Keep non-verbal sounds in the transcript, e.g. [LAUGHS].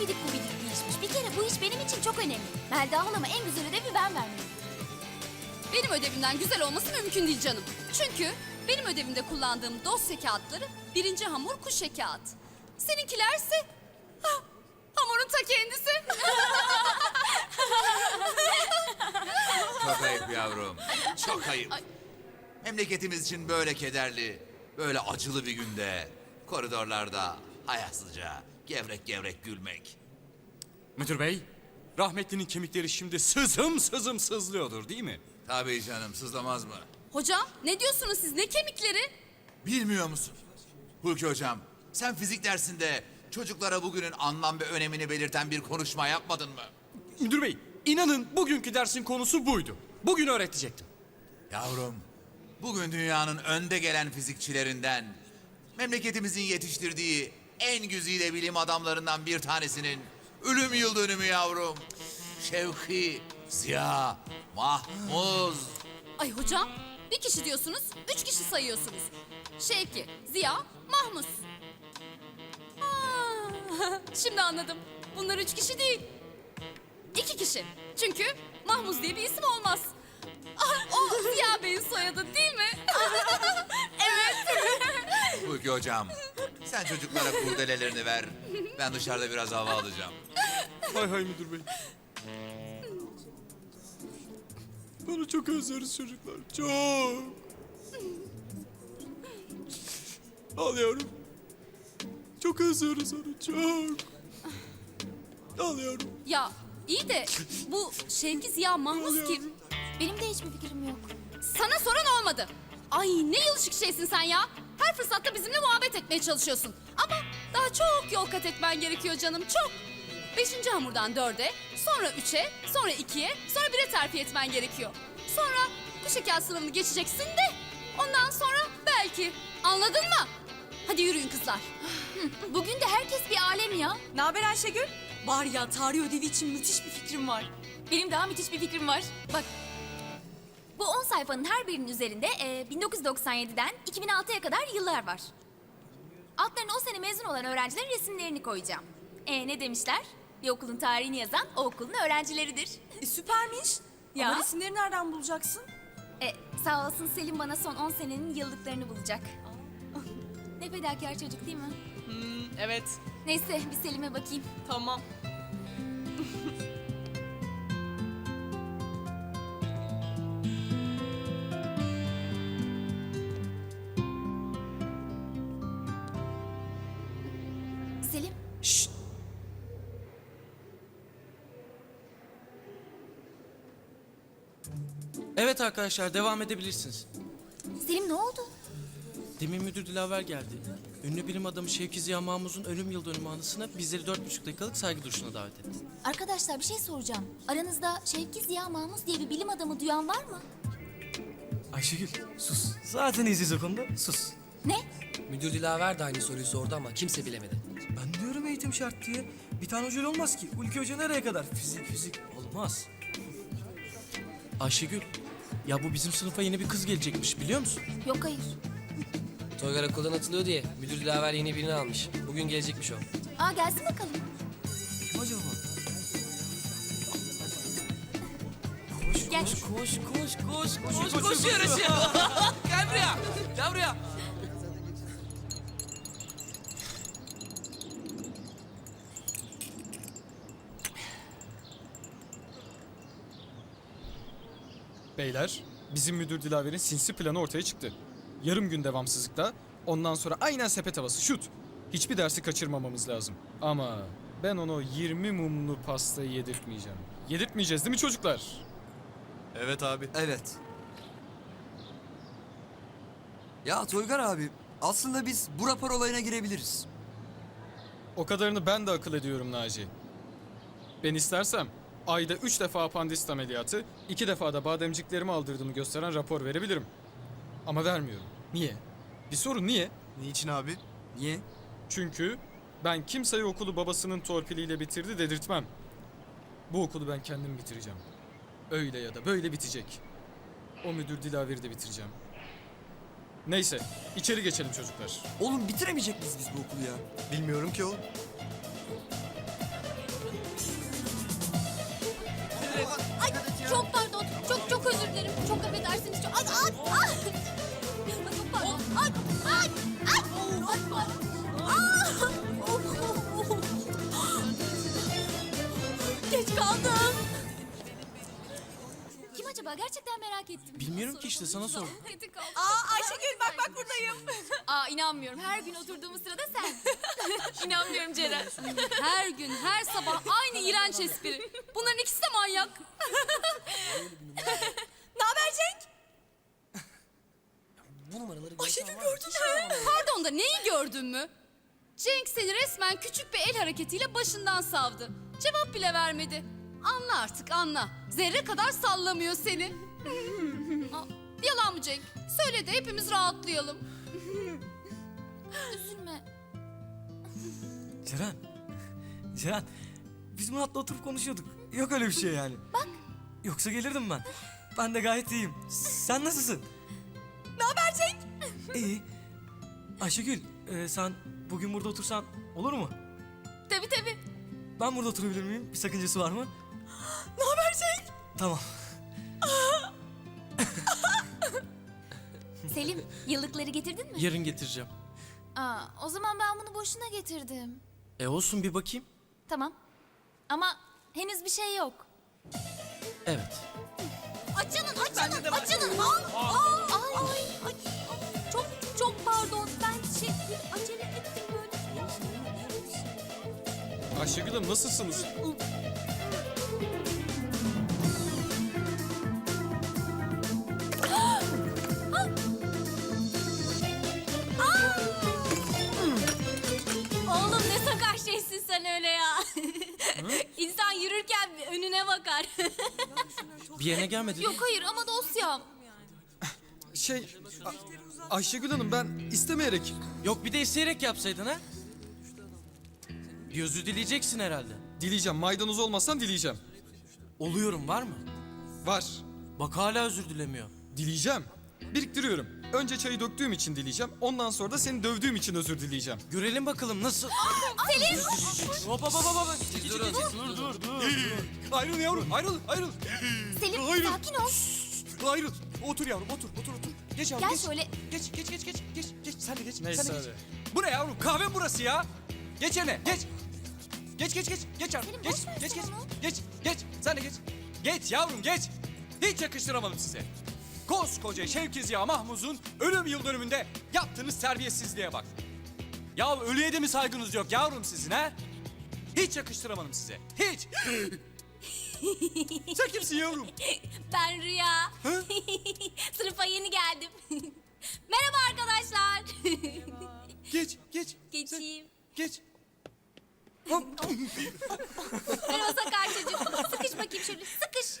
abidik gubidik bir işmiş. Bir kere bu iş benim için çok önemli. Melda halama en güzel ödevi ben vermeliyim. Benim ödevimden güzel olması mümkün değil canım. Çünkü benim ödevimde kullandığım dosya kağıtları birinci hamur kuşe kağıt. Seninkilerse ah, hamurun ta kendisi. [LAUGHS] Çok ayıp yavrum. Çok ayıp. Memleketimiz için böyle kederli, böyle acılı bir günde koridorlarda hayasızca gevrek gevrek gülmek. Müdür bey, rahmetlinin kemikleri şimdi sızım sızım sızlıyordur değil mi? Tabii canım sızlamaz mı? Hocam ne diyorsunuz siz ne kemikleri? Bilmiyor musun? Hulki hocam sen fizik dersinde çocuklara bugünün anlam ve önemini belirten bir konuşma yapmadın mı? Müdür bey, inanın bugünkü dersin konusu buydu. Bugün öğretecektim. Yavrum, bugün dünyanın önde gelen fizikçilerinden, memleketimizin yetiştirdiği en güzide bilim adamlarından bir tanesinin ölüm yıl dönümü yavrum. Şevki, Ziya, Mahmuz. Ay hocam bir kişi diyorsunuz üç kişi sayıyorsunuz. Şevki, Ziya, Mahmut. Aa, [LAUGHS] Şimdi anladım. Bunlar üç kişi değil. İki kişi. Çünkü Mahmuz diye bir isim olmaz. Ah, O Ziya Bey'in soyadı değil mi? [LAUGHS] Hulki hocam, sen çocuklara kurdelelerini ver. Ben dışarıda biraz hava alacağım. Hay hay müdür bey. Bana çok özleriz çocuklar. Çok. Al yavrum. Çok özlüyoruz onu çok. Al yavrum. Ya iyi de bu Şevki Ziya Mahmuz kim? Benim de hiçbir fikrim yok. Sana soran olmadı. Ay ne yılışık şeysin sen ya. Her fırsatta bizimle muhabbet etmeye çalışıyorsun. Ama daha çok yol kat etmen gerekiyor canım çok. Beşinci hamurdan dörde, sonra üçe, sonra ikiye, sonra bire terfi etmen gerekiyor. Sonra bu şeker sınavını geçeceksin de ondan sonra belki. Anladın mı? Hadi yürüyün kızlar. [SIGHS] Bugün de herkes bir alem ya. Ne haber Ayşegül? Var ya tarih ödevi için müthiş bir fikrim var. Benim daha müthiş bir fikrim var. Bak. Bu 10 sayfanın her birinin üzerinde e, 1997'den 2006'ya kadar yıllar var. Altlarına o sene mezun olan öğrencilerin resimlerini koyacağım. E ne demişler? Bir okulun tarihini yazan o okulun öğrencileridir. E, süpermiş. Ya. Ama resimleri nereden bulacaksın? E, sağ olsun Selim bana son 10 senenin yıllıklarını bulacak. ne fedakar çocuk değil mi? Evet. Neyse bir Selim'e bakayım. Tamam. Selim, Evet arkadaşlar devam edebilirsiniz. Selim ne oldu? Demin müdür Dilaver geldi. Ünlü bilim adamı Şevki Ziya Mahmuz'un ölüm yıl dönümü anısına bizleri dört buçuk dakikalık saygı duruşuna davet etti. Arkadaşlar bir şey soracağım. Aranızda Şevki Ziya Mahmuz diye bir bilim adamı duyan var mı? Ayşegül sus. Zaten iyiyiz o konuda sus. Ne? Müdür Dilaver de aynı soruyu sordu ama kimse bilemedi. Eğitim şart diye. Bir tane hoca olmaz ki. Ülke hoca nereye kadar? Fizik fizik olmaz. Ayşegül, ya bu bizim sınıfa yeni bir kız gelecekmiş biliyor musun? Yok hayır. Toygar okuldan atılıyor diye müdür Dilaver yeni birini almış. Bugün gelecekmiş o. Aa gelsin bakalım. Kim acaba? Gel. Koş koş koş koş koş koş yarışı. [LAUGHS] Gel buraya. Gel buraya. Beyler, bizim müdür Dilaver'in sinsi planı ortaya çıktı. Yarım gün devamsızlıkta, ondan sonra aynen sepet havası, şut. Hiçbir dersi kaçırmamamız lazım. Ama ben onu 20 mumlu pastayı yedirtmeyeceğim. Yedirtmeyeceğiz değil mi çocuklar? Evet abi. Evet. Ya Toygar abi, aslında biz bu rapor olayına girebiliriz. O kadarını ben de akıl ediyorum Naci. Ben istersem ayda 3 defa apandisit ameliyatı, 2 defa da bademciklerimi aldırdığımı gösteren rapor verebilirim. Ama vermiyorum. Niye? Bir sorun niye? Niçin abi? Niye? Çünkü ben kimseye okulu babasının torpiliyle bitirdi dedirtmem. Bu okulu ben kendim bitireceğim. Öyle ya da böyle bitecek. O müdür Dilaver'i de bitireceğim. Neyse, içeri geçelim çocuklar. Oğlum bitiremeyecek miyiz biz bu okulu ya? Bilmiyorum ki o. Ay çok pardon. Çok çok özür dilerim. Çok affedersiniz. Çok... Ay, ay, ay. Çok pardon. Ay, ay, ay. Çok pardon. Ah! Geç kaldım. Kim acaba? Gerçekten merak ettim. Bilmiyorum ki işte sana sordum. Aa Ayşegül bak bak buradayım. [LAUGHS] Aa inanmıyorum. Her gün oturduğumuz sırada sen. [LAUGHS] İnanmıyorum Ceren. Her gün, her sabah aynı iğrenç espri. Bunların ikisi de manyak. [LAUGHS] Ne haber Cenk? Bu numaraları Ayşegül gördün mü? Pardon da neyi gördün mü? Cenk seni resmen küçük bir el hareketiyle başından savdı. Cevap bile vermedi. Anla artık anla. Zerre kadar sallamıyor seni. Aa, Yalan mı Cenk? Söyle de hepimiz rahatlayalım. Üzülme. Ceren. Ceren. Biz Murat'la oturup konuşuyorduk. Yok öyle bir şey yani. Bak. Yoksa gelirdim ben. Ben de gayet iyiyim. Sen nasılsın? Ne haber Cenk? İyi. Ayşegül, e, sen bugün burada otursan olur mu? Tabii tabii. Ben burada oturabilir miyim? Bir sakıncası var mı? Ne haber Cenk? Tamam. Selim, yıllıkları getirdin mi? Yarın getireceğim. Aa, o zaman ben bunu boşuna getirdim. E olsun bir bakayım. Tamam. Ama henüz bir şey yok. Evet. Açılın, açılın, açılın. Al, al, al. Ay, ay, Çok, çok pardon. Ben şey, acele ettim böyle. Ayşegül Hanım nasılsınız? Bir yerine gelmedi. Yok hayır ama dosyam. Şey, A- Ayşegül Hanım ben istemeyerek... Yok bir de isteyerek yapsaydın ha? Bir özür dileyeceksin herhalde. Dileyeceğim. Maydanoz olmazsan dileyeceğim. Oluyorum var mı? Var. Bak hala özür dilemiyor. Dileyeceğim. Biriktiriyorum. Önce çayı döktüğüm için dileyeceğim. Ondan sonra da seni dövdüğüm için özür dileyeceğim. Görelim bakalım nasıl... Selim! Hop hop hop hop. Durun. Dur dur dur. Ayrıl yavrum, ayrıl, ayrıl. Selim Hayır. sakin ol. Ayrıl. Otur yavrum, otur, otur, otur. Geç yavrum, Gel geç. şöyle. Geç, geç, geç, geç, geç, geç. Sen de geç, Neyse sen de geç. hadi. Bu ne yavrum? Kahve burası ya? Geç yerine, geç. Geç, geç, geç, geç yavrum. Selim, geç, geç, geç, geç, geç. Sen de geç. Geç yavrum, geç. Hiç yakıştıramadım size. Koskoca Şevki Ziya Mahmuz'un ölüm yıl dönümünde yaptığınız terbiyesizliğe bak. Ya ölüye de mi saygınız yok yavrum sizin ha? Hiç yakıştıramadım size. Hiç. [LAUGHS] Sen kimsin yavrum? Ben Rüya. [LAUGHS] Sınıfa yeni geldim. [LAUGHS] Merhaba arkadaşlar. Geç, geç. Geçeyim. Geç. Merhaba sakar çocuğum. Sıkış bakayım şöyle sıkış.